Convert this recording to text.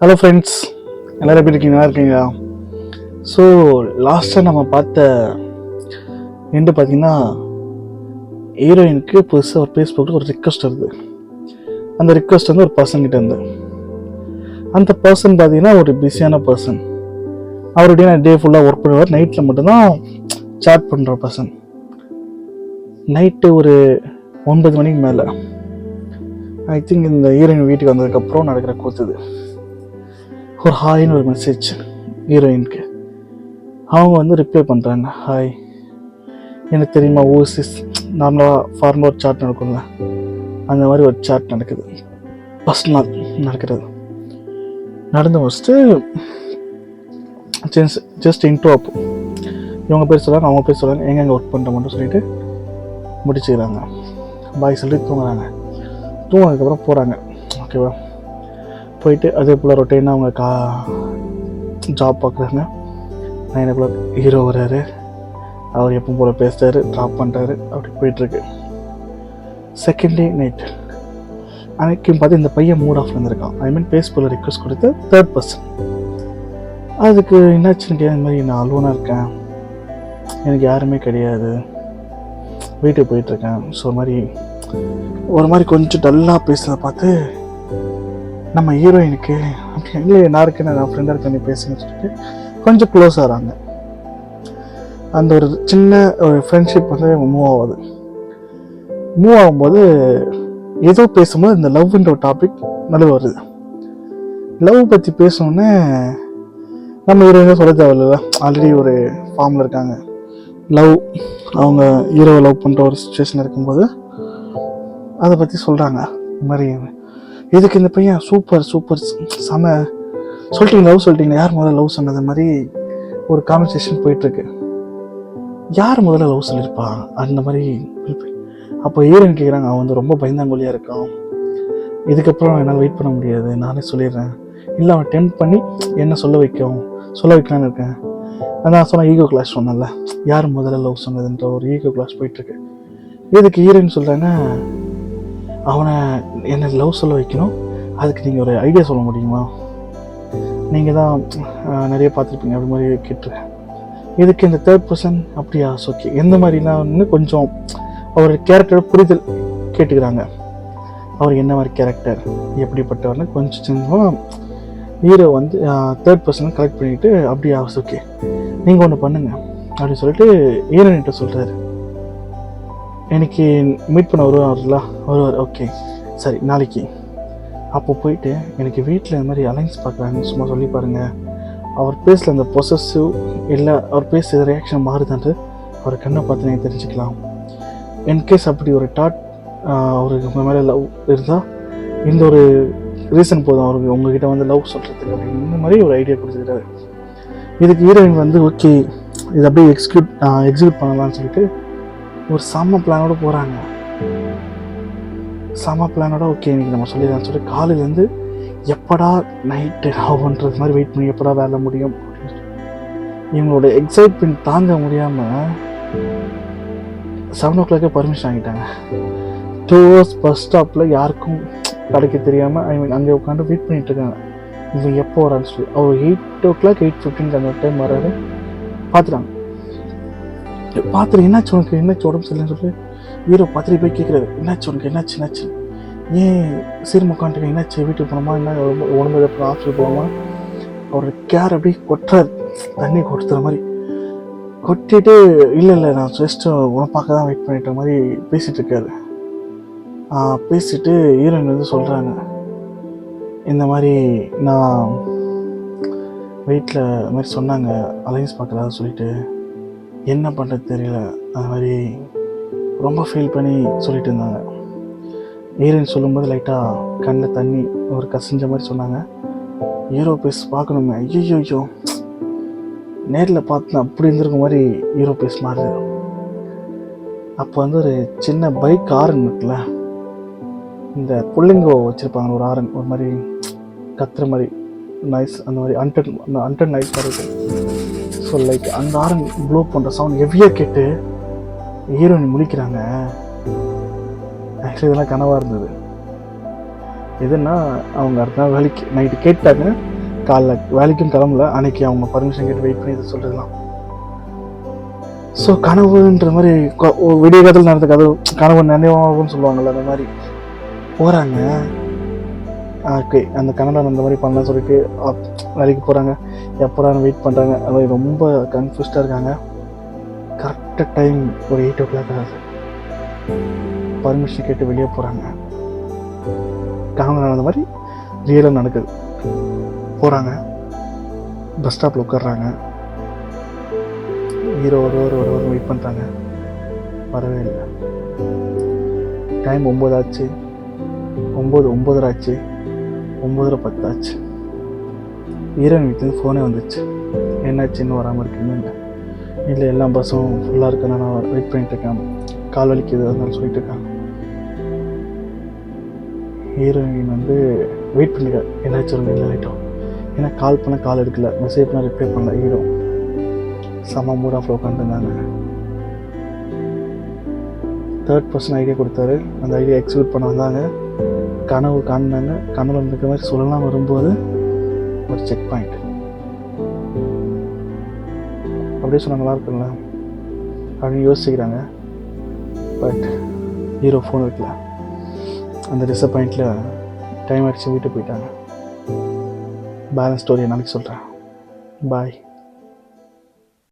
Hello friends எல்லோரும் எப்படி இருக்கீங்க? நல்லா இருக்கீங்களா? ஸோ லாஸ்ட்டாக நம்ம பார்த்த எண்டு பார்த்தீங்கன்னா ஹீரோயினுக்கு புதுசாக ஒரு ஃபேஸ்புக்கில் ஒரு ரிக்வஸ்ட் வருது. அந்த ரிக்வஸ்ட் வந்து ஒரு பர்சன்கிட்ட இருந்து. அந்த பர்சன் பார்த்தீங்கன்னா ஒரு பிஸியான பர்சன் அவருடைய டே ஃபுல்லாக ஒர்க் பண்ணுவார். நைட்டில் மட்டும்தான் சாட் பண்ணுற பர்சன் நைட்டு ஒரு ஒன்பது மணிக்கு மேலே. ஐ திங்க் இந்த ஹீரோயின் வீட்டுக்கு வந்ததுக்கப்புறம் நடக்கிற கூத்துது ஒரு ஹாய்னு ஒரு மெசேஜ் ஹீரோயினுக்கு. அவங்க வந்து ரிப்ளை பண்ணுறாங்க ஹாய் எனக்கு தெரியுமா ஓசிஸ் நார்மலாக ஃபார்மலாக ஒரு சாட் நடக்கும்ல? அந்த மாதிரி ஒரு சாட் நடக்குது. ஃபஸ்ட் நாள் நடக்கிறது. நடந்து முடிச்சுட்டு ஜஸ்ட் ஜஸ்ட் இன்ட்ரோ அப் இவங்க பேர் சொல்கிறாங்க அவங்க பேர் சொல்கிறாங்க எங்கெங்கே ஒர்க் பண்ணுற சொல்லிட்டு முடிச்சுக்கிறாங்க. பாய் சொல்லிட்டு தூங்குறாங்க. தூங்கினதுக்கப்புறம் போகிறாங்க ஓகேவா போயிட்டு அதே போல் ரொட்டீனாக அவங்க கா ஜாப் பார்க்குறாங்க நைன் ஓ கிளாக் ஹீரோ வர்றாரு. அவர் எப்போ போல் பேசுகிறாரு ட்ராப் பண்ணுறாரு அப்படி போயிட்டுருக்கு. செகண்ட் டே நைட் அன்றைக்கு பார்த்து இந்த பையன் மூட் ஆஃப் இருந்திருக்கான். ஐ மீன் பேஸ் போல் ரிக்வஸ்ட் கொடுத்து தேர்ட் பர்சன் அதுக்கு என்னாச்சுன்னு கேட்க இந்த மாதிரி நான் அலோனாக இருக்கேன். எனக்கு யாருமே கிடையாது. வீட்டுக்கு போயிட்டுருக்கேன். ஸோ ஒரு மாதிரி ஒரு மாதிரி கொஞ்சம் டல்லாக பேசுகிறத பார்த்து நம்ம ஹீரோயினுக்கு இல்லை நான் இருக்கேன் நான் ஃப்ரெண்டாக இருக்கேன் நீ சொல்லிட்டு கொஞ்சம் க்ளோஸ் ஆகிறாங்க அந்த ஒரு சின்ன ஒரு ஃப்ரெண்ட்ஷிப் வந்து மூவ் ஆகுது. மூவ் ஆகும்போது ஏதோ பேசும்போது இந்த லவ்ன்ற ஒரு டாபிக் நடுவு வருது. லவ் பற்றி பேசணுன்னே நம்ம ஹீரோயினும் சொல்ல தேவையில்ல. ஆல்ரெடி ஒரு ஃபார்மில் இருக்காங்க. லவ் அவங்க ஹீரோவை லவ் பண்ணுற ஒரு சுச்சுவேஷன் இருக்கும்போது அதை பற்றி சொல்கிறாங்க இந்த மாதிரி இதுக்கு இந்த பையன் சூப்பர் சூப்பர் செம. சொல்லிட்டீங்க லவ் சொல்லிட்டீங்க யார் முதல்ல லவ் சொன்னது மாதிரி ஒரு கான்வர்சேஷன் போயிட்டுருக்கு. யார் முதல்ல லவ் சொல்லியிருப்பா அந்த மாதிரி அப்போ ஹீரோயின் கேட்குறாங்க அவன் வந்து ரொம்ப பயந்தாங்கொல்லியாக இருக்கான். இதுக்கப்புறம் என்னால் வெயிட் பண்ண முடியாது நானே சொல்லிடுறேன். இல்லை அவன் டெம்ப் பண்ணி என்ன சொல்ல வைக்கும்? சொல்ல வைக்கலான்னு இருக்கேன். நான் சொன்ன ஈகோ கிளாஸ் சொன்னேன்ல. யார் முதல்ல லவ் சொன்னதுன்ற ஒரு ஈகோ கிளாஸ் போயிட்டுருக்கு. இதுக்கு ஹீரோயின் சொல்கிறாங்க அவனை என்ன லவ் சொல்ல வைக்கணும்? அதுக்கு நீங்கள் ஒரு ஐடியா சொல்ல முடியுமா? நீங்கள் தான் நிறைய பார்த்துருப்பீங்க. அப்படி மாதிரி கேட்டிருக்கேன். இதுக்கு இந்த தேர்ட் பர்சன் அப்படியா? ஓகே எந்த மாதிரினா கொஞ்சம் அவர் கேரக்டர் புரிதல் கேட்டுக்கிறாங்க. அவர் என்ன மாதிரி கேரக்டர் எப்படிப்பட்டவர்னு கொஞ்சம் சின்னமாக ஹீரோ வந்து தேர்ட் பர்சன் கலெக்ட் பண்ணிவிட்டு அப்படியா? ஓகே நீங்கள் ஒன்று பண்ணுங்கள் அப்படின்னு சொல்லிட்டு ஹீரோன்கிட்ட சொல்கிறாரு எனக்கு மீட் பண்ண வருவார்ல வருவார் ஓகே சரி நாளைக்கு. அப்போ போயிட்டு எனக்கு வீட்டில் இந்த மாதிரி அலைன்ஸ் பார்க்குறாங்க சும்மா சொல்லி பாருங்கள் அவர் பேசல அந்த பொசஸிவ் இல்லை அவர் பேஸ் ரியாக்ஷன் மாறுதான்ட்டு அவர் கண்ணை பார்த்து நீங்கள் தெரிஞ்சுக்கலாம். இன்கேஸ் அப்படி ஒரு டாட் அவருக்கு உங்கள் மேலே லவ் இருந்தால் இந்த ஒரு ரீசன் போதும். அவருக்கு உங்ககிட்ட வந்து லவ் சொல்கிறதுக்கு அப்படின்னு இந்த மாதிரி ஒரு ஐடியா கொடுத்துருக்காரு. இதுக்கு ஹீரோயின் வந்து ஓகே இது அப்படியே எக்ஸிக்யூட் எக்ஸிக்யூட் பண்ணலாம்னு சொல்லிட்டு ஒரு செம்ம பிளானோட போகிறாங்க செம்ம பிளானோட ஓகே இன்னைக்கு நம்ம சொல்லிடலாம்னு சொல்லிட்டு காலையிலேருந்து எப்படா நைட்டு ஆகுன்றது மாதிரி வெயிட் பண்ணி எப்படா வேலை முடியும் இவங்களோட எக்ஸைட்மெண்ட் தாங்க முடியாமல் செவன் ஓ கிளாக்கே பர்மிஷன் வாங்கிட்டாங்க. டூ ஹவர்ஸ் பஸ் ஸ்டாப்பில் யாருக்கும் கிடைக்க தெரியாமல் ஐ மீன் அங்கே உட்காந்து வெயிட் பண்ணிட்டு இருக்காங்க. இவன் எப்போ வரான்னு சொல்லி அவர் eight o'clock eight fifteen அந்த டைம் வராரு. பார்த்துட்டாங்க. பார்த்துட்டு என்னாச்சு உனக்கு? என்னாச்சு உடம்பு சரியில்லைன்னு சொல்லிட்டு? ஹீரோ பார்த்துட்டு போய் கேட்குறாரு என்னாச்சு உனக்கு? என்னாச்சு என்னாச்சு? ஏன் சீர் உட்காந்துட்டு என்னாச்சு? வீட்டுக்கு போனோமா? என்ன உடம்பு உடம்பு எப்போ ஹாஸ்பிட்டல் போகணுமா அவர் கேர் அப்படியே கொட்டுறாரு. தண்ணி கொட்டுற மாதிரி. கொட்டிட்டு இல்லை இல்லை நான் ஜஸ்ட் உனப்பாக்க தான் வெயிட் பண்ணிட்ட மாதிரி பேசிகிட்டு இருக்காரு. பேசிட்டு ஹீரோயின் வந்து சொல்கிறாங்க இந்த மாதிரி நான் வெயிட்டில் மாதிரி சொன்னாங்க. அலைன்ஸ் பார்க்குறதா சொல்லிட்டு. என்ன பண்ணுறது தெரியல. அது மாதிரி ரொம்ப ஃபீல் பண்ணி சொல்லிட்டு இருந்தாங்க. ஹீரோயின் சொல்லும்போது லைட்டாக கண்ணில் தண்ணி ஒரு கசிஞ்ச மாதிரி சொன்னாங்க. ஹீரோ பேஸ் பார்க்கணுமே. ஐயோ ஐயோ நேரில் பார்த்து அப்படி இருந்திருக்க மாதிரி ஹீரோ பேஸ் மாறுது. அப்போ வந்து ஒரு சின்ன பைக் ஆரன் இருக்குல்ல. இந்த புள்ளிங்கோ வச்சுருப்பாங்க ஒரு ஆரன் ஒரு மாதிரி கத்துற மாதிரி நைஸ் அந்த மாதிரி அன்டன் அன்டன் நைஸ் மாதிரி இருக்கும். பியூட்டிஃபுல் லைக் அந்த ஆரன் ப்ளோ பண்ணுற சவுண்ட் ஹெவியாக கேட்டு ஹீரோயின் முழிக்கிறாங்க. ஆக்சுவலி இதெல்லாம் கனவாக இருந்தது. எதுன்னா அவங்க அடுத்த நாள் வேலைக்கு நைட்டு கேட்டாங்க. காலைல வேலைக்கும் கிளம்பல. அன்னைக்கு அவங்க பர்மிஷன் கேட்டு வெயிட் பண்ணி இதை சொல்லிடலாம் ஸோ கனவுன்ற மாதிரி விடிய காலத்தில் நடந்த கதவு கனவு நினைவாகும்னு சொல்லுவாங்கள்ல அந்த மாதிரி. போகிறாங்க ஓகே அந்த கனவில் அந்த மாதிரி பண்ணலாம்னு சொல்லிட்டு வேலைக்கு போகிறாங்க எப்போதான் வெயிட் பண்ணுறாங்க அது மாதிரி ரொம்ப கன்ஃபியூஸ்டாக இருக்காங்க. கரெக்டாக டைம் ஒரு எயிட் ஓ கிளாக் ஆகுது. பர்மிஷன் கேட்டு வெளியே போகிறாங்க கனவு நடந்த மாதிரி ரியலாக நடக்குது. போகிறாங்க பஸ் ஸ்டாப்பில் உட்காடுறாங்க ஹீரோ ஒரு ஒரு ஒரு ஒரு வெயிட் பண்ணுறாங்க வரவே இல்லை. டைம் ஒம்பது ஆச்சு. ஒம்பது ஒம்பதரை ஆச்சு. ஒம்பதரை பத்தாச்சு. ஈரன் ஹீரோயின் ஃபோனே வந்துச்சு. என்னாச்சு இன்னும் வராமல் இருக்குன்னு இல்லை எல்லா பஸ்ஸும் ஃபுல்லாக இருக்குன்னு நான் வெயிட் பண்ணிட்டு இருக்கேன். கால் வலிக்குது அதனால சொல்லிட்டு இருக்காங்க ஹீரோயின் வந்து வெயிட் பண்ணிக்க. என்னாச்சு ஒரு இல்லை லைட்டோ ஏன்னா கால் பண்ண கால் எடுக்கல. மெசேஜ் பண்ண ரிப்ளை பண்ணல. ஹீரோ செம மூடாக ஃப்ளோ உட்காந்துருந்தாங்க தேர்ட் பர்சன் ஐடியா கொடுத்தாரு. அந்த ஐடியா எக்ஸிக்யூட் பண்ண வந்தாங்க. கனவு காணினாங்க. கனவு இருக்க மாதிரி சொல்லலாம் வரும்போது ஒரு செக் பாயிண்ட் அப்படியே சொன்னால் நல்லா இருக்குல்ல அப்படின்னு யோசிக்கிறாங்க பட் ஹீரோ ஃபோன் வைக்கல அந்த டிசப்பாயிண்டில் டைம் ஆகிடுச்சு வீட்டுக்கு போயிட்டாங்க. பேலன்ஸ் ஸ்டோரி நாளைக்கு சொல்கிறேன் பாய்